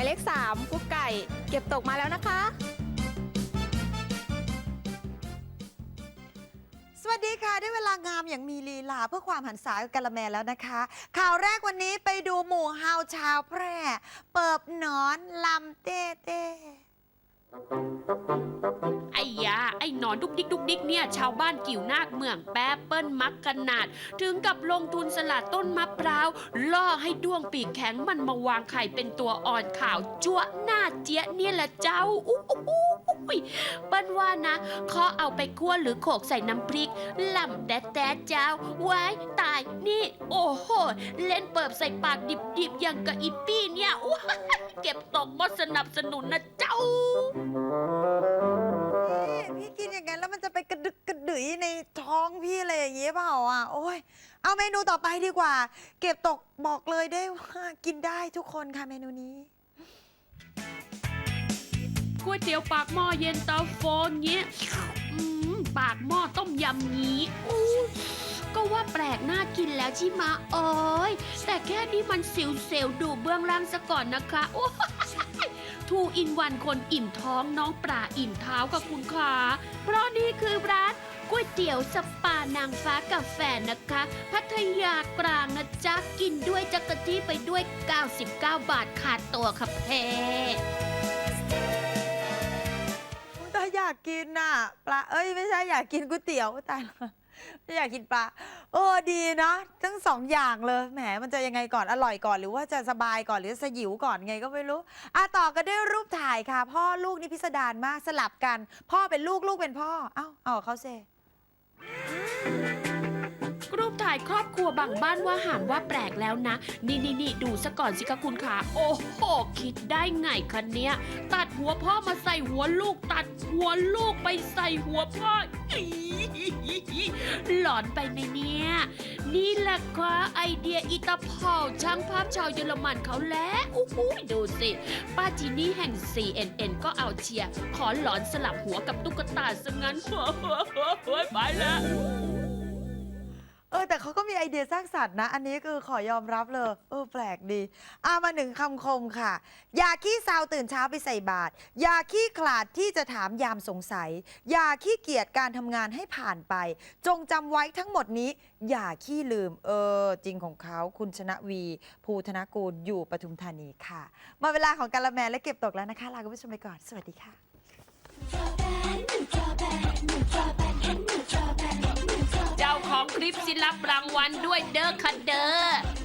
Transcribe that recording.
ายเลข3กุ๊กไก่ เก็บตกมาแล้วนะคะ สวัสดีค่ะ ได้เวลางามอย่างมีลีลาเพื่อความหันษากับกะละแมแล้วนะคะ ข่าวแรกวันนี้ไปดูหมู่เฮาชาวแพร่ เปิบหนอนลำเต้เต้ อนดุกดิกดุกดิกเนี่ยชาวบ้านกิ่วนาคเมืองแป๊บเปิ้ลมักขนาด ถึงกับลงทุนสลัดต้นมะพร้าวล่อให้ด้วงปีกแข็งมันมาวางไข่เป็นตัวอ่อนขาวจั๊วหน้าเจี๊ยเนี่ยแหละเจ้าอู้หูยเปิ้ลว่านะขอเอาไปคั่วหรือโขกใส่น้ำพริกลำแดดแดดเจ้าไว้ตายนี่ โอ้โห เล่นเปิบใส่ปากดิบๆอย่างกับอีปี้เนี่ยเก็บตกบดสนับสนุนนะเจ้า ในท้องพี่อะไรอย่างเงี้ยเปล่าอะโอ้ยเอาเมนูต่อไปดีกว่า เก็บตกบอกเลยได้ว่ากินได้ทุกคนค่ะเมนูนี้ก๋วยเตี๋ยวปากหม้อเย็นตาโฟเงี้ยอืมปากหม้อต้มยำงี้อู้ก็ว่าแปลกน่ากินแล้วใช่มะเอ้ยแต่แค่นี้มันสิวเซลดูเบื้องล่างซะก่อนนะคะโอ้ทูอินวันคนอิ่มท้องน้องปลาอิ่มเท้ากับคุณขาเพราะนี่คือร้าน ก๋วยเตี๋ยวสปานางฟ้ากาแฟนะคะ พัทยากลางนะจ๊ะ กินด้วยจักรจี้ไปด้วย 99 บาทขาดตัวค่ะเพแต่อยากกินน่ะปลาเอ้ยไม่ใช่อยากกินก๋วยเตี๋ยวตายละไม่อยากกินปลาเออดีเนาะทั้งสองอย่างเลยแหมมันจะยังไงก่อนอร่อยก่อนหรือว่าจะสบายก่อนหรือสยิวก่อนไงก็ไม่รู้อะต่อกันด้วยรูปถ่ายค่ะ พ่อลูกนี่พิสดารมากสลับกัน พ่อเป็นลูกลูกเป็นพ่อ เอ้าเอาเขาเซ Thank you. รูปถ่ายครอบครัวบางบ้านว่าหามว่าแปลกแล้วนะ นี่นี่นี่ดูซะก่อนสิคะคุณขาโอ้โหคิดได้ไงคะเนี้ย ตัดหัวพ่อมาใส่หัวลูก ตัดหัวลูกไปใส่หัวพ่อหลอนไปไหมเนี่ย นี่แหละค่ะไอเดียอิตาพอลช่างภาพชาวเยอรมันเขาแล้วอู้หูดูสิป้าจีนี่แห่ง CNN ก็เอาเชียร์ขอหลอนสลับหัวกับตุ๊กตาซะงั้นไปแล้ว เขาก็มีไอเดียสร้างสรรค์นะ อันนี้คือขอยอมรับเลย เออแปลกดีอามาหนึ่งคำคมค่ะ อย่าขี้เศร้าตื่นเช้าไปใส่บาตรอย่าขี้ขลาดที่จะถามยามสงสัย อย่าขี้เกียจการทำงานให้ผ่านไป จงจำไว้ทั้งหมดนี้ อย่าขี้ลืม เออ จริงของเขาคุณชนะวี ภูธนกูลอยู่ปทุมธานีค่ะมาเวลาของการละแมและเก็บตกแล้วนะคะลาคุณผู้ชมไปก่อนสวัสดีค่ะ ลิปสิรับรางวัลด้วยเด้อค่ะเด้อ